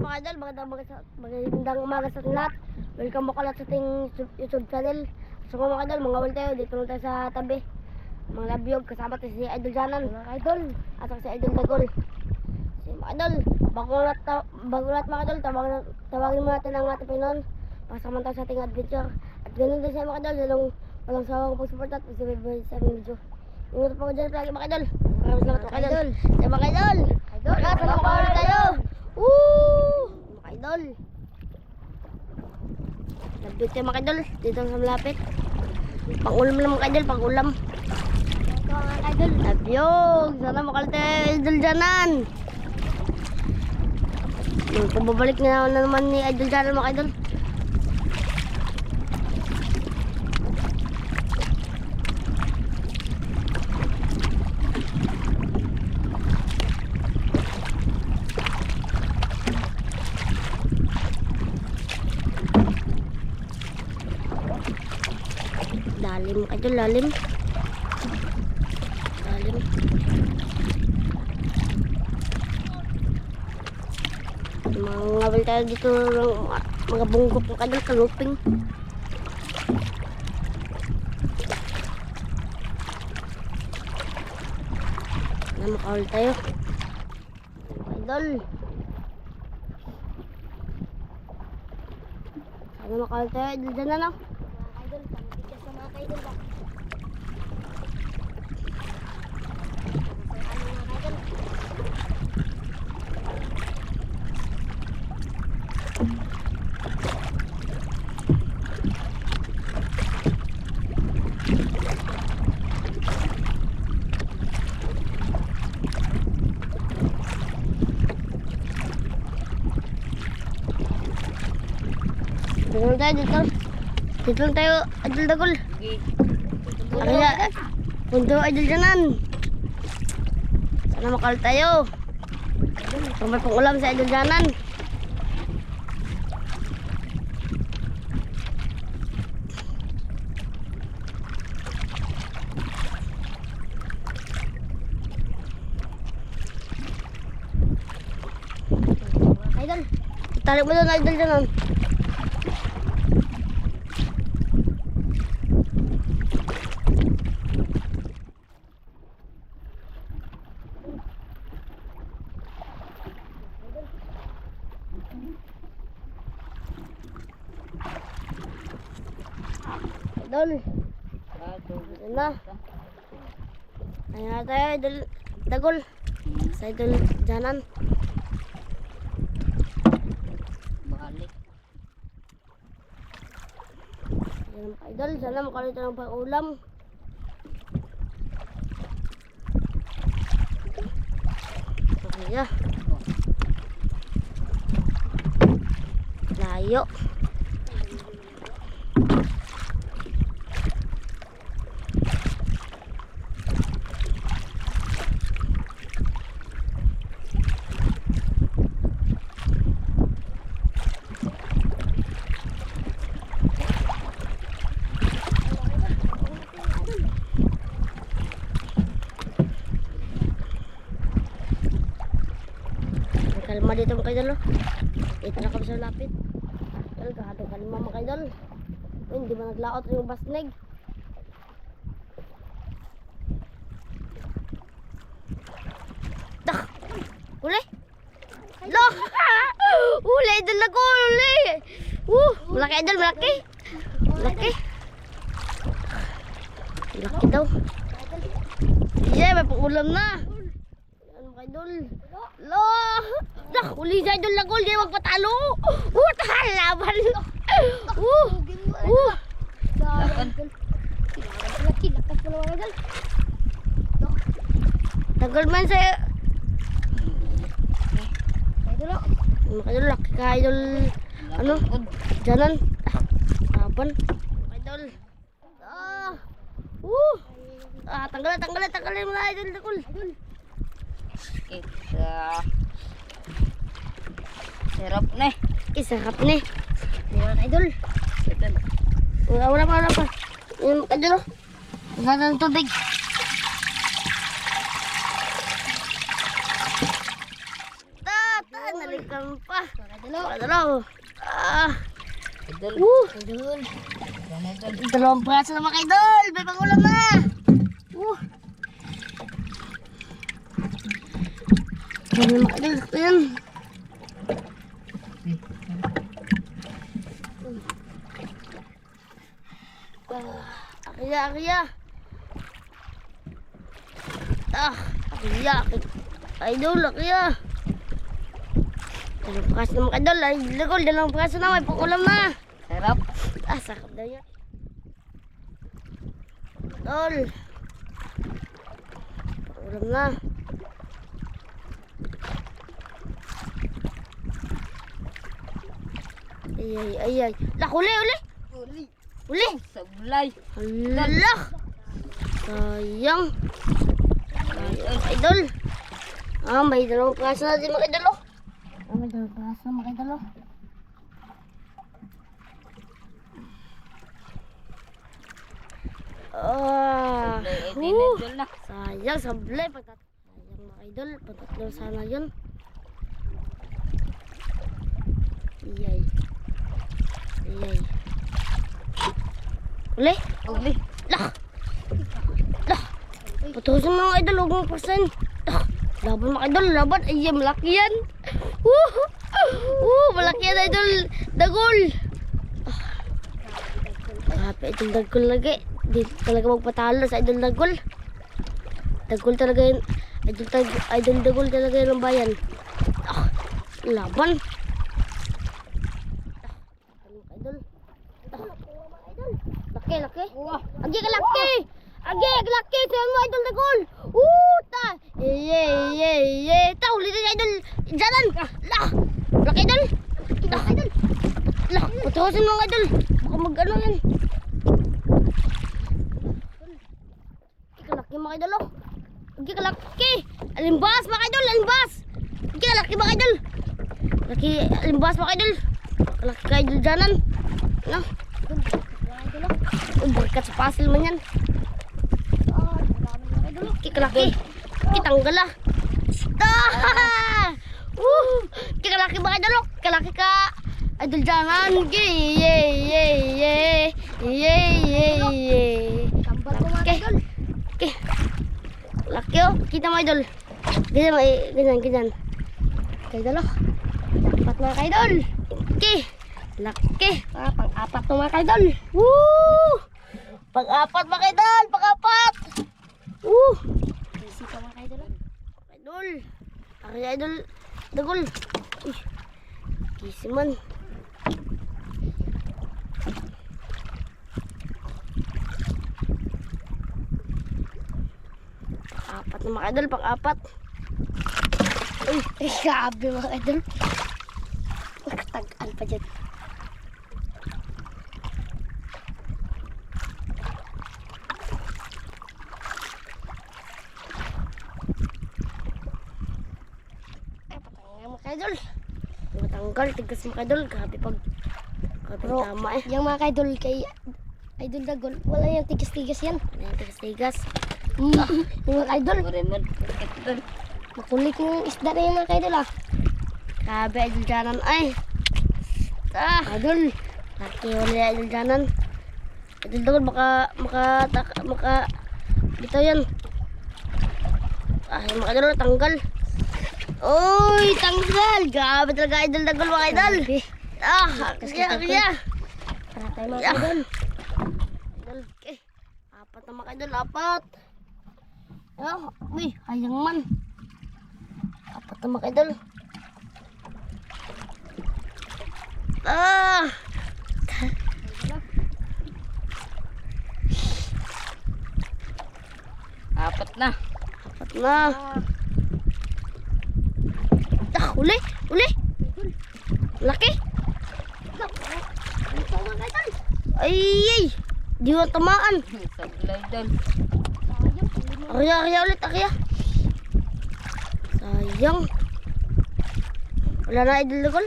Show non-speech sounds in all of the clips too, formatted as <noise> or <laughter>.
mga idol? Magandang, magandang, magandang umaga sa lahat. Welcome mo kalat sa ating YouTube- channel. So mga idol, mga wal tayo, dito lang tayo sa tabi. Mga labiyog, kasama tayo si Idol Janan. Mga idol, at si Idol Dagol. Si mga idol, bago lahat, bago lahat mga idol, tawagin, tawagin mo natin ang ating Pinoon. Pasama tayo sa ating adventure. At ganun din sa mga idol, lalong walang sawang pagsuporta at pagsubibihin sa aming video. Ingat po ko dyan lagi mga idol. Maraming salamat mga idol. Sa mga idol. Idol. Sa mga idol tayo. Woo! Mga idol. Nabit tayo mga idol. Dito sa malapit. Pang-ulam lang mga idol. Pang-ulam. Idol. Nabyog. Sana makalte idol dyanan. Yung pababalik na naman ni idol dyanan mga idol. Idol. Lalim. Lalim. Mga ngawal tayo dito ng mga- bunggok ng kadal, kaluping. Na makawal tayo. Idol. Sana makawal tayo. Idol dyan na no. Idol, Dito lang tayo, dito. Dito lang tayo, Idol Dagol. Kaya, punto Idol Janan. Sana makal tayo. Kamay pang ulam sa Idol Janan. Idol, italik mo doon Idol Janan. Idol. Ayan na. Ayan na tayo, Idol. Dagol. Sa Idol Janan. Balik. Ayan pa, Idol. Sana makalito ng pang-ulam. Kaya. Layo. May kalma dito mga kaidol. Ito na kami sa lapit. Idol, kahado kalma mga kaidol. Uy, hindi ba naglaot yung basneg? Dak! Uli! Lo! <laughs> Uli! Idol na ko! Uli! Uh! Malaki idol! Malaki! Malaki! Malaki daw. Yeah, may pangulam na. Ano mga idol? Lo! Dak! Uli sa idol na gol! Di magpatalo! Uh! Tahalaban! Uh! Uh! Agad. Tagal man sa... Ito lang. Mga idol, laki ka idol. Ano? Tapan. Mga idol. Ah! Uh! Ah, tanggalan, tanggalan, tanggalan mo na idol na gol. Sarap na eh. Isarap ni. Mga idol. Ito na. Wala, wala pa, wala pa. Mga idol, oh. Wala ng tubig. Ta, ta, nalik ganun pa. Mga idol, oh. Idol. Ah. Idol. Woo. Idol. Idol. Dalawang braso na mga idol. May pangulam na. Woo. Ano mga idol? Ito yan. Ah, Akiya. Ah, akiya. Idol, akiya. Dalawang braso na mga idol. Ay, lagol, dalawang braso na. May pangulam na. Sarap. Ah, sakap daw yan. Tol. Paulam na. Ay, ay, ay, ay. Lah, huli, huli. Uli. Huli. Sablay. Hala. Sayang. Sayang, idol. Ah, may dalawang klase na din mga idol, oh. Ah, may dalawang klase na mga idol, oh. Ah, na. Sayang, sablay. Pagtat Sayang mga idol. Pagtatlo sana yun. Iyay. Iyay. Uli. Uli. Lah! Lah! Patusin mga idol. Huwag mong pasin. Lah! Laban mga idol. Laban. Ay, malaki yan. Woo! Woo! Malaki yan idol. Dagol. Ah, Grabe, idol dagol lagi. Di talaga magpatalo sa idol dagol. Dagol talaga yun. Idol, idol dagol talaga yun ang bayan. Ah, laban. Ah, ano, idol. Ah, idol. Laki, laki. Agi ka laki. Agi, laki. Sayan mo idol dagol. Uta. Iye, iye, iye. Ta, huli na si Jalan. Lah. Laki idol. Lah, idol. Lah, patusin mo idol. Baka mag ano yan. Kalaki mga idol oh. Lagi kalaki. Alimbas mga idol, alimbas. Lagi kalaki mga idol. Laki alimbas mga idol. Kalaki ka idol dyanan. No? Oh, berkat sa puzzle man yan. Laki kalaki. Laki tanggal ah. Ah! Laki kalaki idol oh. Kalaki ka. Idol dyanan. Yay, yay, yay, yay. Yay, yay, yay. Kambal ko Okay. idol. Okay. Laki oh. Kita mo idol. Ganyan, eh, ganyan, ganyan. Okay, idol oh. Dapat mga kaidol. Okay. Laki. Ah, pang-apat to mga kaidol. Woo! Pang-apat mga kaidol. Pang-apat. Woo! Easy ka mga idol. Idol. Ari idol. Dagol. Uy. Kisi man. Apat na mga idol, pang apat. Uy, ay, <laughs> grabe mga idol. Nakatagaan pa dyan. Ay, patanggal mga idol. Matanggal, tigas mga idol. Grabe pag... Grabe Bro, tama eh. Yung mga idol kay Idol Dagol, wala yung tigas-tigas yan. Ayan, tigas-tigas. Mm. yung mga idol, makulit yung isda na yung mga idol ah. Grabe, idol dyanan. Ay! Ah! Idol, Laki wala idol dyanan. Idol dagol, baka... Maka... Tak, maka... Dito yan. Ay, mga idol, tanggal. Uy, tanggal! Grabe talaga idol dagol, mga idol. Ah! Kaya, kaya. para tayo mga idol. Idol, eh. Apat na mga idol, apat. Ah, uy, hayang man. Apat na mga idol. Ah! Apat na. Apat na. Ah, uli, uli. Laki. Ay, ay. Di mo tamaan. Akya, akya ulit, akya. Sayang. Wala na idol dagol.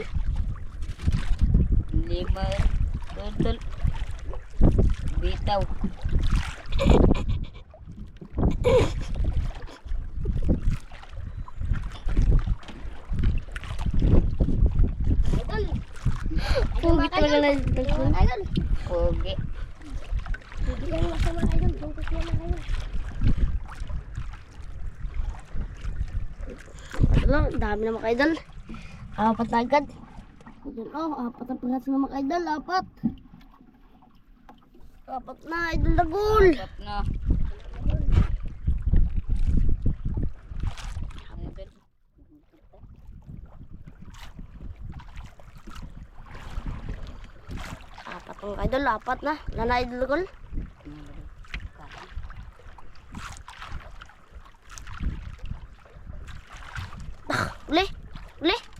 Hindi lang mga idol. Bungkus yan mga idol. Idol, oh, ang dami na mga idol. Apat na agad. Oh, apat ang piraso na mga idol. Apat. Apat na, idol dagol. Dapat na. Idol. Apat ang idol, apat na. Wala na idol dagol. Uli, uli.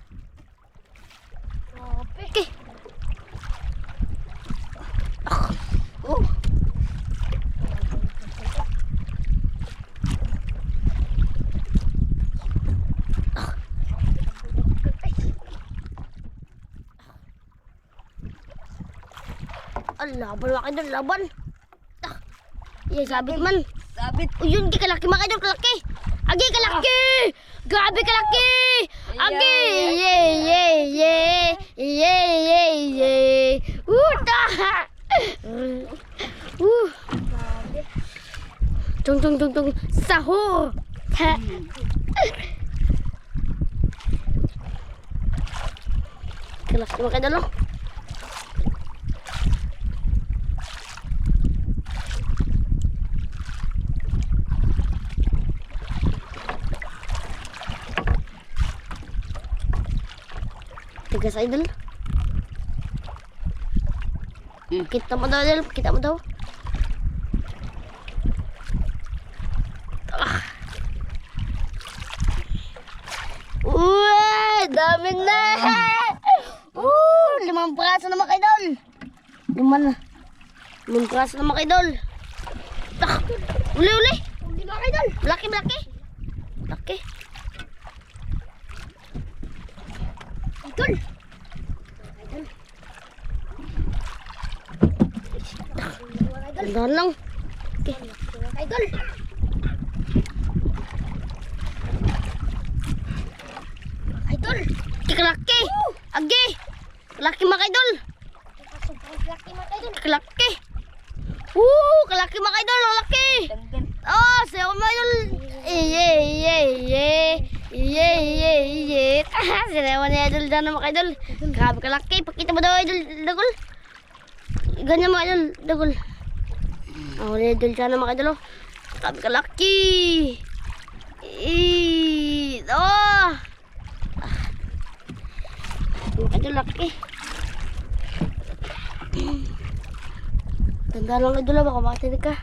Ang laban mga idol, laban. Ah, iya, sabit man. Sabit. O yun, di kalaki mga idol, kalaki. Agi, kalaki! Grabe kalaki! Agi! Ye, ye, ye! Ye, ye, ye! Uta! Uh! Tung, tung, tung, tung! Sahur! Kalaki mga idol, oh. Tigas idol. Hmm. Kita mo daw idol, kita mo daw. Ah. Dami na. Uh, limang praso na mga idol. Lima na. Limang praso na mga idol. Ah, uli, uli. Laki. Laki. Idol. Tandaan lang. Okay. Idol. Idol. Kikalaki. Agi. Kalaki mga idol. Kalaki. Woo, kalaki mga idol. Kalaki. Oh, sayo mga idol. Iye, iye, iye. Iye, iye, iye. Ah, sinayawan ni idol dyan mga idol. Grabe kalaki. Pakita mo daw idol. Dagol. Ganyan mga idol. Dagol. Oh, idol dyan mga idol. oh. Grabe kalaki. Eh, oh. Idol laki. Tanda lang idol ah, baka makatinig ka.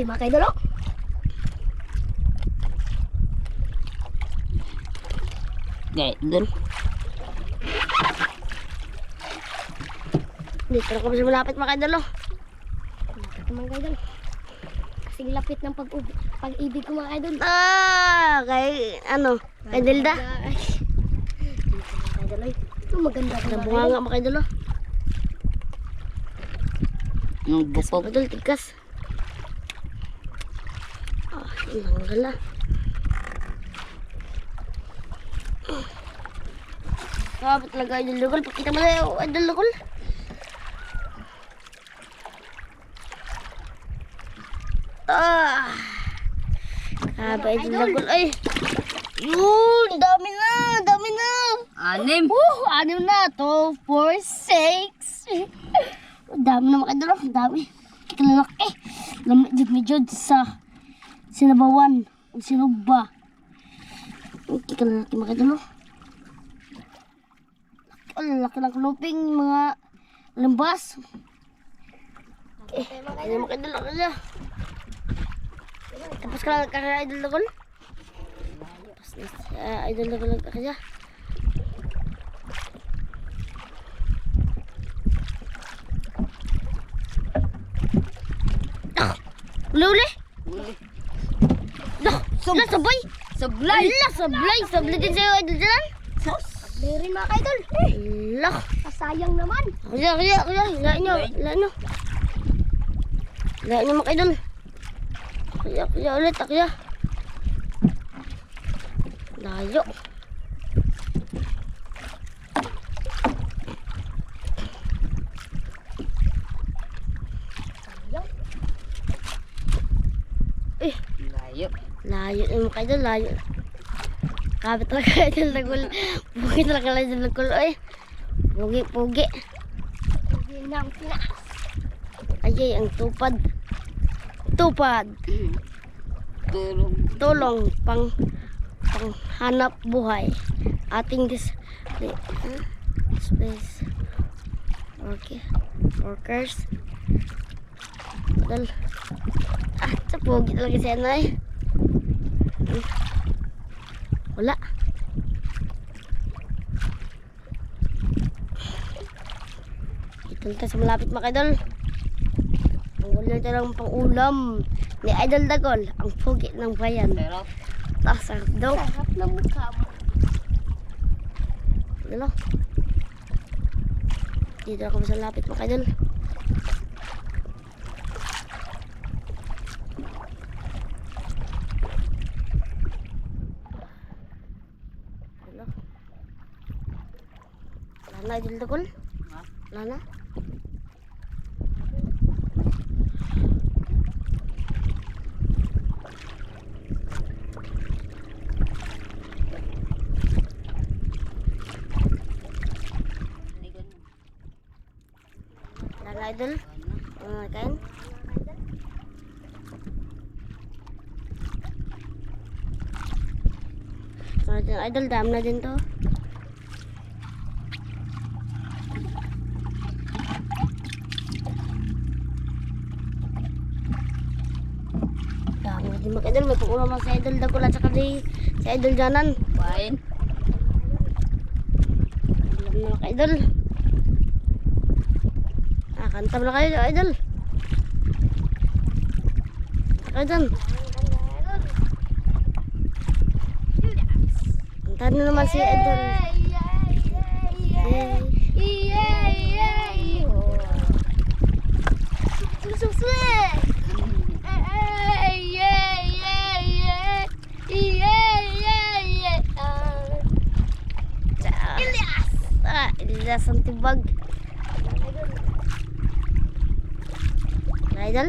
Mga kaidol, oh. Gaya, idol. Dito na kami sa malapit, oh. Malapit mga idol. Kasing lapit ng pag pag-ibig ko mga idol. Ah, kay, ano, kay Dilda. Ay. Dito mga idol. ay. Ito maganda mga Nabunga idol. nga, mga oh. Yung Gas, bukog. mga kaidol, tigas. Ah, nanggal na. Grabe talaga, idol lugol. Pakita mo na yung idol lugol. Ah. Grabe, idol lugol. Ay. Yun, dami na, dami na. Anim. Woo, ano na to? 4, 6. dami na oh. Dami. Kalalaki. Lamit jud medyo sa sinabawan. O sinugba. Okay, kalalaki oh. Ang laki ng luping mga lambas. Okay, ayun mga idol. Tapos ka lang kaya idol na gol? Tapos na uh, idol na gol kaya. Uli, uli. Uli. Lah, lah, sabay. Sablay. Lah, sablay. Sablay din sa'yo, idol dyan. Meron mga idol. Lah. Kasayang naman. Kaya, kaya, kaya. Lain nyo, lain nyo. Lain nyo mga idol. Kuya, kuya ulit, ah, kuya. Layo. Eh. Layo. Layo. Yung kayo doon, layo. Kapit lang kayo doon, nagul. Pugi talaga lang doon, nagul. Eh. Pugi, pugi. Pugi ng pinas. Ayay, ang tupad. Tupad. Tulong. Tulong pang pang hanap buhay. Ating dis... Space. Okay. Workers. Idol. Ah, sa pugi talaga si ano eh. Wala. Ito na sa malapit mga idol. Ang ulam tayo ng pang-ulam ni Idol Dagol, ang pugi ng bayan. Pero, Ah, sarap daw. Sarap na mukha mo. Dalo. Dito ako sa lapit mga idol. Lana idol Dagol. ha? Lana. Idol. Mga kain. So, dyan, idol, dam na din to. Dami na din mga idol. May pag-ulam sa idol Dagula tsaka di sa idol Janan. Kain. Alam na mga idol. Kanta mo na kayo, idol. Dyan. Kanta na naman si idol. Tsa- Ah, Ilyas ang tibag. Idol?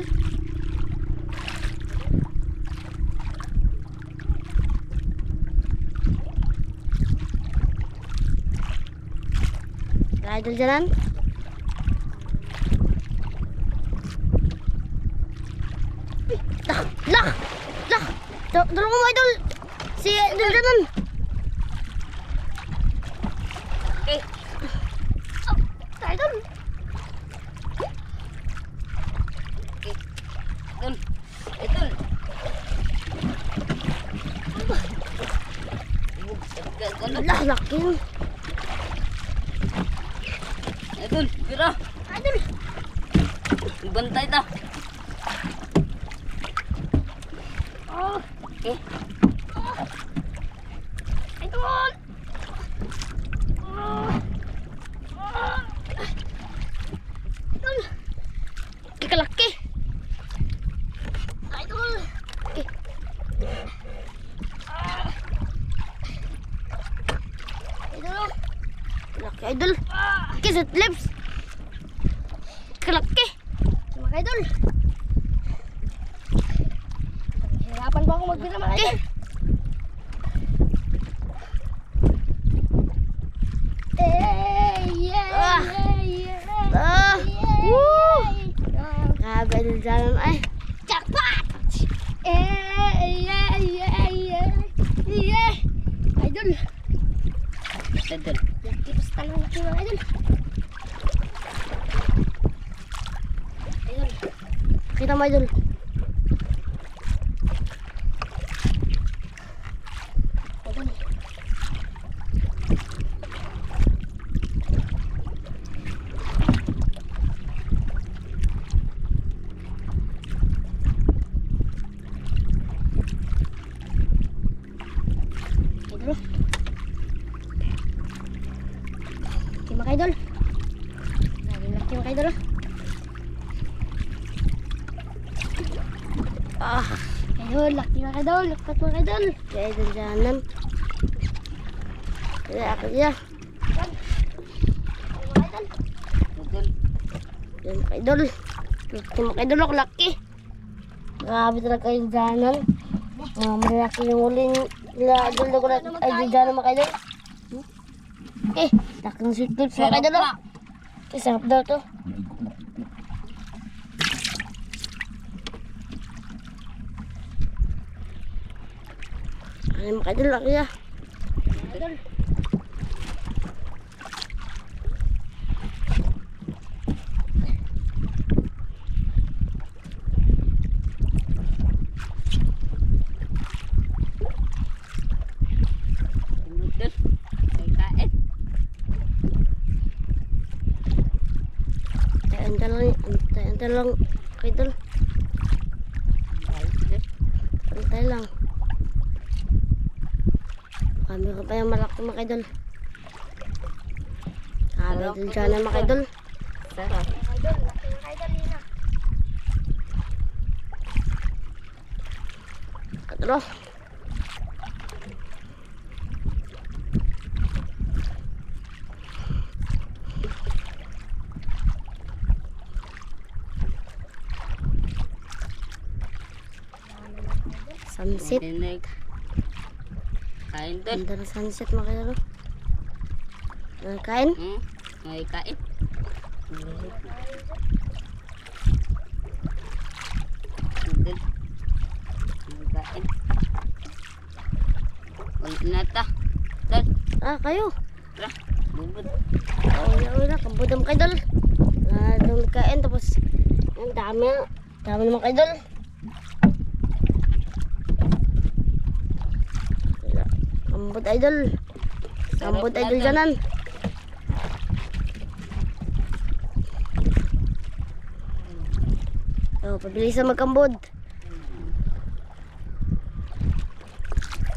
Idol dyanan? Lah! Lah! Lah! Mo, Idol! Si Idol dyanan! Kikalaki! Idol! Eh. Ah! Idol! Laki, idol! Kiss it lips! Kalaki! Mga idol! Hirapan ba ako magbira mga idol? Eh, yeah, Ah. yeah, yeah. Ah! Woo! Yeah. Grabe, idol dyan ay. Jackpot! Eh, yeah, yeah, yeah. Yeah. Idol, Idol. laki pa sa tanong laki mga idol. Idol, Kita mo, idol. idol. Idol. Laki mga idol. Lagi laki mga idol. Ah, Idol, laki mga idol. Lakat mga idol. kaya idol dyanan. Kaya ako. Idol. Yan mga idol. Laki mga idol laki. Grabe talaga yung dyanan. Mga malaki yung huling nila idol na ko na idol dyan mga idol. Hmm? Eh, laking sweet clips mga idol. oh. Eh, sarap daw to. Ay, mga idol, laki ah. Idol. Idol. May kain. Antay-antay lang, antay-antay lang, mga idol. Idol. Antay lang. Kami ko pa yung malaki mga idol. Kami idol dyan na mga idol. Sarap. Katro. Sunset. Dinig. Kain dol. Ganda ng sunset mga idol. Ano kain? Hmm? May kain. Idol. May kain. Ulit na ta. Dol. Ah, kayo. Tara. Bubod. Oh, ya udah kebudam kaidol. Nah, dong kain tapos ang dami, dami naman kaidol. Wala. Kambot idol. Na, idol Dol. janan. Oh, pabilisan magkambod.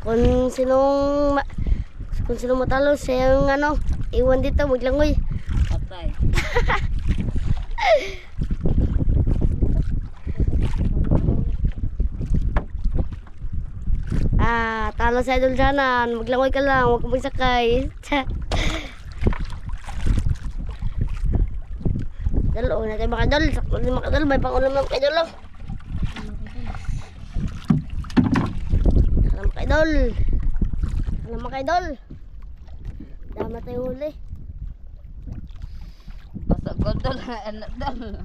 Kung sinong kung sinong matalo siya yung ano, iwan dito, maglangoy. Ah, talo sa idol dyanan. Maglangoy ka lang, huwag kang magsakay. <laughs> Dalo, huwag natin mga. Sakto din mga idol, may pangulam ng mga idol. oh. Alam mga idol. Alam mga idol. Dama tayo huli. Pasok ko dol. Anak dol.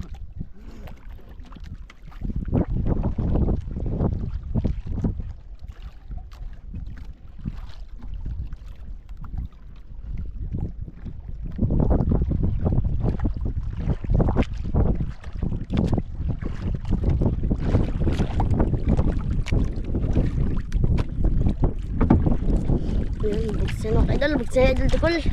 Yan, buksan mga idol,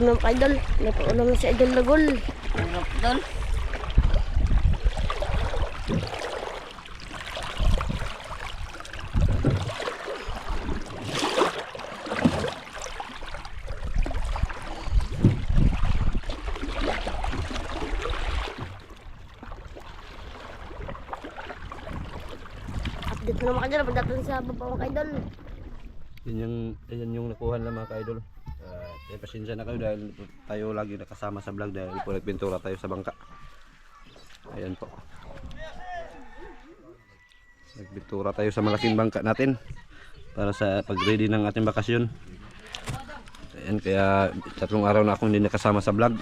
pangulam ng idol. May pangulam na si idol lagol. Sarap dol. Update na mga idol, pagdating sa baba mga idol. Yan yung, yan yung nakuha ng mga ka-idol. Kaya pasensya na kayo dahil tayo lagi nakasama sa vlog dahil po nagpintura tayo sa bangka. Ayan po. Nagpintura tayo sa malaking bangka natin para sa pag-ready ng ating bakasyon. Ayan, kaya tatlong araw na akong hindi nakasama sa vlog.